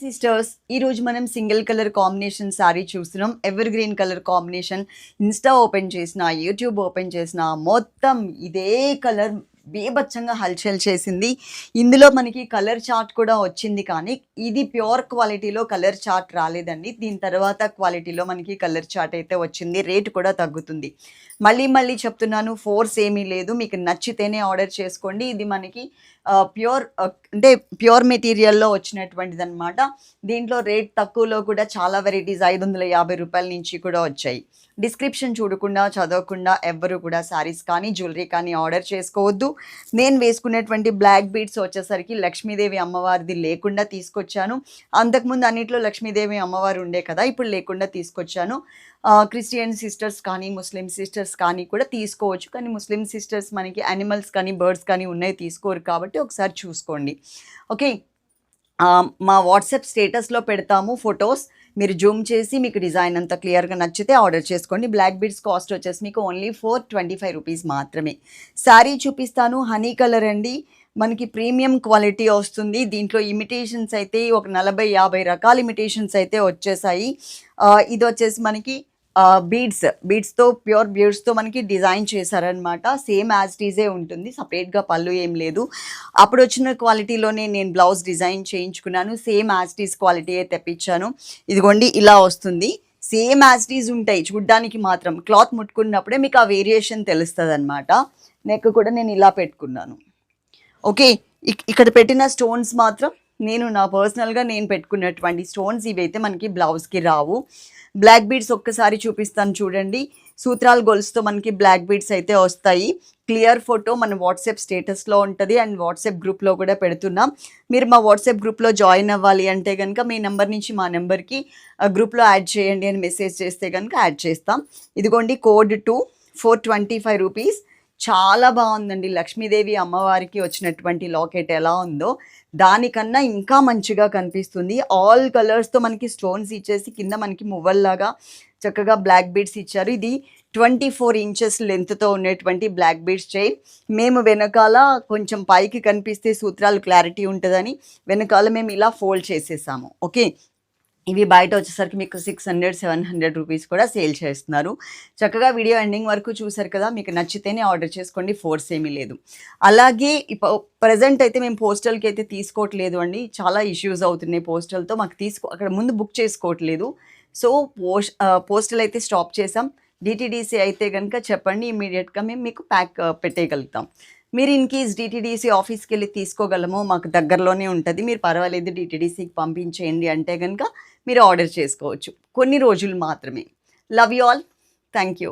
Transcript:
Sisters ఈరోజు మనం single colour combination sari చూస్తున్నాం. Evergreen colour combination Insta open చేసిన యూట్యూబ్ ఓపెన్ చేసిన మొత్తం ఇదే కలర్ బీభత్సంగా హల్చల్ చేసింది. ఇందులో మనకి కలర్ చార్ట్ కూడా వచ్చింది కానీ ఇది ప్యూర్ క్వాలిటీలో కలర్ చార్ట్ రాలేదండి. దీని తర్వాత క్వాలిటీలో మనకి కలర్ చార్ట్ అయితే వచ్చింది. రేట్ కూడా తగ్గుతుంది. మళ్ళీ మళ్ళీ చెప్తున్నాను ఫోర్స్ ఏమీ లేదు. మీకు నచ్చితేనే ఆర్డర్ చేసుకోండి. ఇది మనకి ప్యూర్ అంటే ప్యూర్ మెటీరియల్లో వచ్చినటువంటిది అనమాట దీంట్లో రేట్ తక్కువలో కూడా చాలా వెరైటీస్ ఐదు వందల యాభై రూపాయల నుంచి కూడా వచ్చాయి. డిస్క్రిప్షన్ చూడకుండా చదవకుండా ఎవ్వరు కూడా శారీస్ కానీ జ్యువెలరీ కానీ ఆర్డర్ చేసుకోవద్దు. నేను వేసుకునేటువంటి బ్లాక్ బీడ్స్ వచ్చేసరికి లక్ష్మీదేవి అమ్మవారిది లేకుండా తీసుకొచ్చాను. అంతకుముందు అన్నిట్లో లక్ష్మీదేవి అమ్మవారు ఉండే కదా ఇప్పుడు లేకుండా తీసుకొచ్చాను. క్రిస్టియన్ సిస్టర్స్ కానీ ముస్లిం సిస్టర్స్ కానీ కూడా తీసుకోవచ్చు. కానీ ముస్లిం సిస్టర్స్ మనకి యానిమల్స్ కానీ బర్డ్స్ కానీ ఉన్నాయి తీసుకోరు కాబట్టి ఒకసారి చూసుకోండి. ఓకే మా వాట్సాప్ స్టేటస్లో పెడతాము ఫొటోస్ మీరు జూమ్ చేసి మీకు డిజైన్ అంతా క్లియర్గా నచ్చితే ఆర్డర్ చేసుకోండి. బ్లాక్ బీడ్స్ కాస్ట్ వచ్చేసి మీకు only four twenty five rupees మాత్రమే. శారీ చూపిస్తాను. హనీ కలర్ అండి. మనకి ప్రీమియం క్వాలిటీ వస్తుంది. దీంట్లో ఇమిటేషన్స్ అయితే ఒక నలభై యాభై రకాల ఇమిటేషన్స్ అయితే వచ్చేసాయి. ఇది వచ్చేసి మనకి బీడ్స్ బీడ్స్తో ప్యూర్ బీడ్స్తో మనకి డిజైన్ చేశారనమాట సేమ్ యాజ్ టీజే ఉంటుంది. సపరేట్గా పళ్ళు ఏం లేదు. అప్పుడు వచ్చిన క్వాలిటీలోనే నేను బ్లౌజ్ డిజైన్ చేయించుకున్నాను. సేమ్ యాజ్ టీజ్ క్వాలిటీయే తెప్పించాను. ఇదిగోండి ఇలా వస్తుంది. సేమ్ యాజ్ టీజ్ ఉంటాయి. చూడ్డానికి మాత్రం. క్లాత్ ముట్టుకున్నప్పుడే మీకు ఆ వేరియేషన్ తెలుస్తుంది అనమాట నెక్ కూడా నేను ఇలా పెట్టుకున్నాను. ఓకే ఇక్- ఇక్కడ పెట్టిన స్టోన్స్ మాత్రం నేను నా పర్సనల్గా నేను పెట్టుకున్నటువంటి స్టోన్స్ ఇవైతే మనకి బ్లౌజ్కి రావు. బ్లాక్ బీడ్స్ ఒక్కసారి చూపిస్తాను చూడండి. సూత్రాల గొలుసుతో మనకి బ్లాక్ బీడ్స్ అయితే వస్తాయి. క్లియర్ ఫోటో మన వాట్సాప్ స్టేటస్లో ఉంటుంది అండ్ వాట్సాప్ గ్రూప్లో కూడా పెడుతున్నాం. మీరు మా వాట్సాప్ గ్రూప్లో జాయిన్ అవ్వాలి అంటే కనుక మీ నెంబర్ నుంచి మా నెంబర్కి గ్రూప్లో యాడ్ చేయండి అని మెసేజ్ చేస్తే కనుక యాడ్ చేస్తాం. ఇదిగోండి code two four twenty five rupees చాలా బాగుందండి. లక్ష్మీదేవి అమ్మవారికి వచ్చినటువంటి లాకెట్ ఎలా ఉందో దానికన్నా ఇంకా మంచిగా కనిపిస్తుంది. ఆల్ కలర్స్తో మనకి స్టోన్స్ ఇచ్చేసి కింద మనకి మువ్వల్లాగా చక్కగా బ్లాక్ బీడ్స్ ఇచ్చారు. ఇది ట్వంటీ ఫోర్ ఇంచెస్ లెంత్తో ఉన్నటువంటి బ్లాక్ బీడ్స్ చైన్. మేము వెనకాల కొంచెం పైకి కనిపిస్తే సూత్రాలు క్లారిటీ ఉంటుందని వెనకాల మేము ఇలా ఫోల్డ్ చేసేసాము. ఓకే? ఇవి బయట వచ్చేసరికి మీకు six hundred seven hundred rupees కూడా సేల్ చేస్తున్నారు. చక్కగా వీడియో ఎండింగ్ వరకు చూసారు కదా మీకు నచ్చితేనే ఆర్డర్ చేసుకోండి ఫోర్స్ ఏమీ లేదు. అలాగే ప్రజెంట్ అయితే మేము పోస్టల్కి అయితే తీసుకోవట్లేదు అండి. చాలా ఇష్యూస్ అవుతున్నాయి పోస్టల్తో మాకు తీసుకో అక్కడ ముందు బుక్ చేసుకోవట్లేదు. సో పోస్ట్ పోస్టల్ అయితే స్టాప్ చేసాం డిటీడీసీ అయితే కనుక చెప్పండి ఇమీడియట్గా మేము మీకు ప్యాక్ పెట్టేయగలుగుతాం. మీరు ఇన్ కేస్ డిటీడీసీ ఆఫీస్కి వెళ్ళి తీసుకోగలము మాకు దగ్గరలోనే ఉంటుంది. మీరు పర్వాలేదు డిటీడీసీకి పంపించేయండి అంటే కనుక మీరు ఆర్డర్ చేసుకోవచ్చు. కొన్ని రోజులు మాత్రమే. Love you all thank you